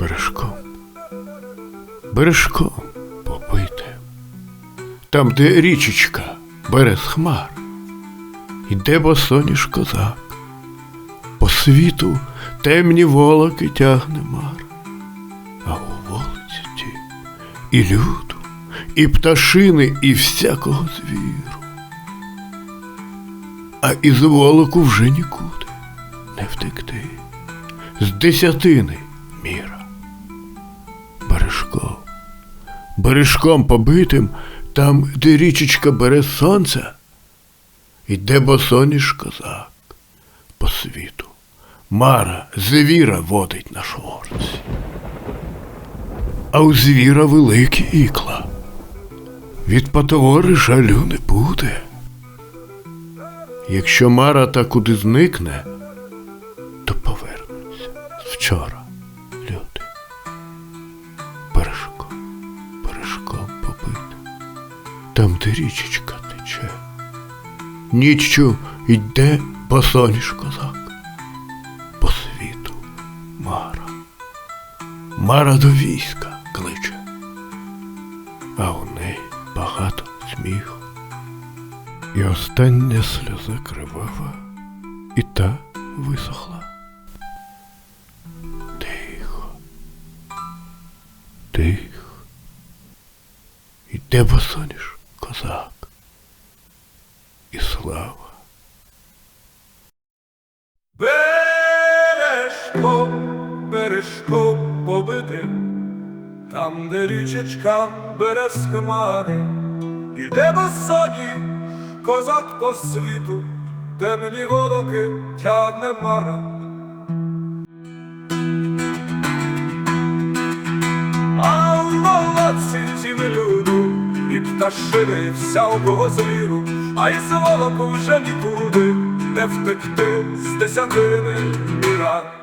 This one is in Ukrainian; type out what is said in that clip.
бережком, бережком побите, там, де річечка бере з хмар, іде босоніж козак, по світу темні волоки тягне мар, а у волиці ті і люду, і пташини, і всякого звіру. А із волоку вже нікуди не втекти. З десятини міра. Бережком побитим, там, де річечка бере сонце, іде босоніж козак по світу. Мара звіра водить на шворці. А у звіра великі ікла. Від потвори жалю не буде. Якщо Мара та куди зникне, то повернуться з вчора там, де річечка тече. Ніччю йде босоніж козак. По світу Мара. Мара до війська кличе, а у неї багато сміху. І остання сльоза кривава, і та висохла. Тихо, тихо. Іде босоніж козак. І слава. Бережко, бережко побитим, там, де річечка бере з хмари, іде босоні, козак по світу, темні голоки тягне мара. А в молодці тім обозиру, і всякого звіру, а із волоку вже нікуди не втекти з десятини міра.